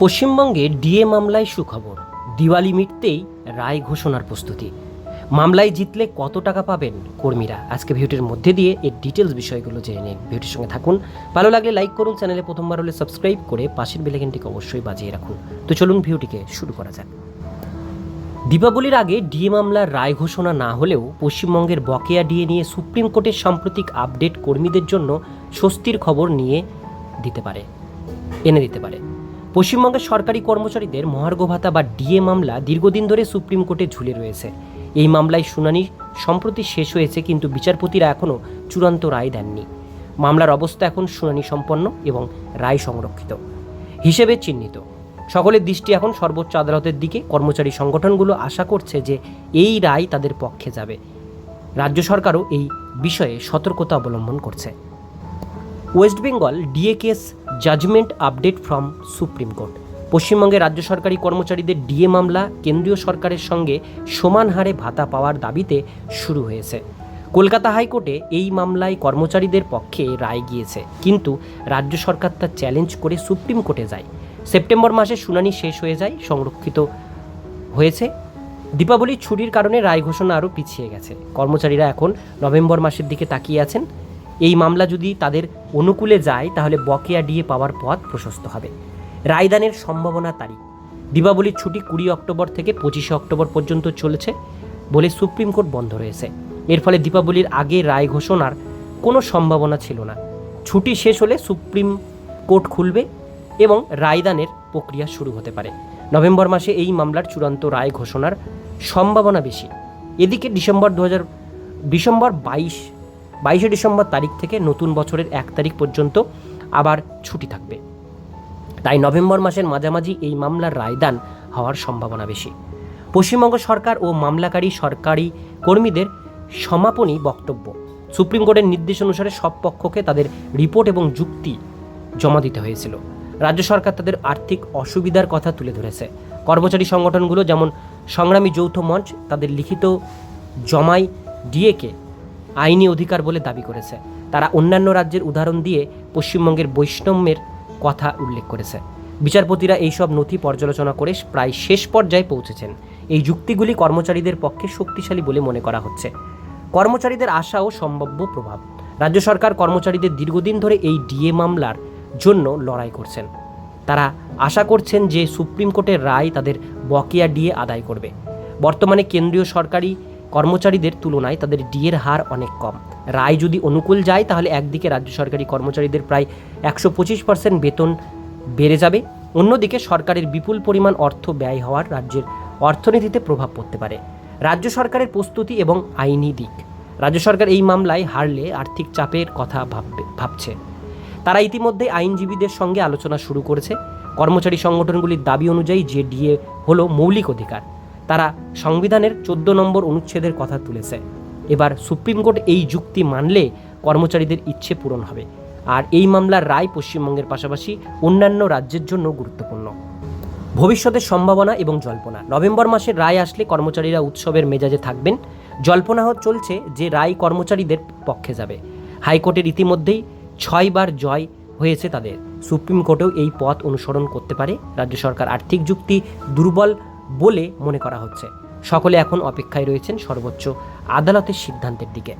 পশ্চিমবঙ্গে ডিএ মামলায় সুখবর। দিওয়ালি মিটতেই রায় ঘোষণার প্রস্তুতি। মামলায় জিতলে কত টাকা পাবেন কর্মীরা? আজকে ভিডিওটির মধ্যে দিয়ে এর ডিটেলস বিষয়গুলো জেনে নিন। ভিডিওটির সঙ্গে থাকুন। ভালো লাগলে লাইক করুন, চ্যানেলে প্রথমবার হলে সাবস্ক্রাইব করে পাশের বেলাইকনটিকে অবশ্যই বাজিয়ে রাখুন। তো চলুন ভিডিওটিকে শুরু করা যাক। দীপাবলির আগে ডিএ মামলার রায় ঘোষণা না হলেও পশ্চিমবঙ্গের বকেয়া ডিএ নিয়ে সুপ্রিম কোর্টের সাম্প্রতিক আপডেট কর্মীদের জন্য স্বস্তির খবর নিয়ে দিতে পারে। এনে দিতে পারে। পশ্চিমবঙ্গের সরকারি কর্মচারীদের মহার্ঘ ভাতা বা ডিএ মামলা দীর্ঘদিন ধরে সুপ্রিম কোর্টে ঝুলে রয়েছে। এই মামলায় শুনানি সম্প্রতি শেষ হয়েছে কিন্তু বিচারপতিরা এখনও চূড়ান্ত রায় দেননি। মামলার অবস্থা এখন শুনানি সম্পন্ন এবং রায় সংরক্ষিত। হিসেবে চিহ্নিত। সকলের দৃষ্টি এখন সর্বোচ্চ আদালতের দিকে। কর্মচারী সংগঠনগুলো আশা করছে যে এই রায় তাদের পক্ষে যাবে। রাজ্য সরকারও এই বিষয়ে সতর্কতা অবলম্বন করছে। West Bengal DA case judgment update from Supreme Court. পশ্চিমবঙ্গে রাজ্য সরকারি কর্মচারীদের ডিএ মামলা কেন্দ্রীয় সরকারের সঙ্গে সমান হারে ভাতা পাওয়ার দাবিতে শুরু হয়েছে। কলকাতা হাইকোর্টে এই মামলায় কর্মচারীদের পক্ষে রায় গিয়েছে, কিন্তু রাজ্য সরকার তা চ্যালেঞ্জ করে সুপ্রিম কোর্টে যায়। সেপ্টেম্বর মাসে শুনানি শেষ হয়ে যায়, সংরক্ষিত হয়েছে। দীপাবলির ছুটির কারণে রায় ঘোষণা আরও পিছিয়ে গেছে। কর্মচারীরা এখন নভেম্বর মাসের দিকে তাকিয়ে আছেন। এই মামলা যদি তাদের অনুকূলে যায়, তাহলে বকেয়া ডিএ পাওয়ার পথ প্রশস্ত হবে। রায়দানের সম্ভাবনা তারিখ। দীপাবলির ছুটি কুড়ি অক্টোবর থেকে পঁচিশে অক্টোবর পর্যন্ত চলেছে বলে সুপ্রিম কোর্ট বন্ধ রয়েছে। এর ফলে দীপাবলির আগে রায় ঘোষণার কোনো সম্ভাবনা ছিল না। ছুটি শেষ হলে সুপ্রিম কোর্ট খুলবে এবং রায়দানের প্রক্রিয়া শুরু হতে পারে। নভেম্বর মাসে এই মামলার চূড়ান্ত রায় ঘোষণার সম্ভাবনা বেশি। এদিকে ডিসেম্বর দু ডিসেম্বর বাইশ বাইশে ডিসেম্বর তারিখ থেকে নতুন বছরের এক তারিখ পর্যন্ত আবার ছুটি থাকবে। তাই নভেম্বর মাসের মাঝামাঝি এই মামলার রায়দান হওয়ার সম্ভাবনা বেশি। পশ্চিমবঙ্গ সরকার ও মামলাকারী সরকারি কর্মীদের সমাপনী বক্তব্য। সুপ্রিম কোর্টের নির্দেশ অনুসারে সব পক্ষকে তাদের রিপোর্ট এবং যুক্তি জমা দিতে হয়েছিল। রাজ্য সরকার তাদের আর্থিক অসুবিধার কথা তুলে ধরেছে। কর্মচারী সংগঠনগুলো যেমন সংগ্রামী যৌথ মঞ্চ তাদের লিখিত জমাই ডিএকে আইনি অধিকার বলে দাবি করেছে। তারা অন্যান্য রাজ্যের উদাহরণ দিয়ে পশ্চিমবঙ্গের বৈষম্যের কথা উল্লেখ করেছে। বিচারপতিরা এইসব নথি পর্যালোচনা করে প্রায় শেষ পর্যায়ে পৌঁছেছেন। এই যুক্তিগুলি কর্মচারীদের পক্ষে শক্তিশালী বলে মনে করা হচ্ছে। কর্মচারীদের আশা ও সম্ভাব্য প্রভাব। রাজ্য সরকার কর্মচারীদের দীর্ঘদিন ধরে এই ডিএ মামলার জন্য লড়াই করছেন। তারা আশা করছেন যে সুপ্রিম কোর্টের রায় তাদের বকেয়া ডিএ আদায় করবে। বর্তমানে কেন্দ্রীয় সরকারি কর্মচারীদের তুলনায় তাদের ডিএর হার অনেক কম। রায় যদি অনুকূল যায়, তাহলে একদিকে রাজ্য সরকারি কর্মচারীদের প্রায় একশো পঁচিশ পার্সেন্ট বেতন বেড়ে যাবে, অন্যদিকে সরকারের বিপুল পরিমাণ অর্থ ব্যয় হওয়ার রাজ্যের অর্থনীতিতে প্রভাব পড়তে পারে। রাজ্য সরকারের প্রস্তুতি এবং আইনি দিক। রাজ্য সরকার এই মামলায় হারলে আর্থিক চাপের কথা ভাববে, ভাবছে। তারা ইতিমধ্যে আইনজীবীদের সঙ্গে আলোচনা শুরু করেছে। কর্মচারী সংগঠনগুলির দাবি অনুযায়ী যে ডিএ হলো মৌলিক অধিকার। তারা সংবিধানের চোদ্দ নম্বর অনুচ্ছেদের কথা তুলেছে। এবার সুপ্রিম কোর্ট এই যুক্তি মানলে কর্মচারীদের ইচ্ছে পূরণ হবে। আর এই মামলার রায় পশ্চিমবঙ্গের পাশাপাশি অন্যান্য রাজ্যের জন্য গুরুত্বপূর্ণ। ভবিষ্যতের সম্ভাবনা এবং জল্পনা। নভেম্বর মাসের রায় আসলে কর্মচারীরা উৎসবের মেজাজে থাকবেন। জল্পনা চলছে যে রায় কর্মচারীদের পক্ষে যাবে। হাইকোর্টের ইতিমধ্যেই ছয়বার জয় হয়েছে তাদের। সুপ্রিম কোর্টেও এই পথ অনুসরণ করতে পারে। রাজ্য সরকার আর্থিক যুক্তি দুর্বল বলে মনে করা হচ্ছে। সকলে এখন অপেক্ষায় রয়েছেন সর্বোচ্চ আদালতের সিদ্ধান্তের দিকে।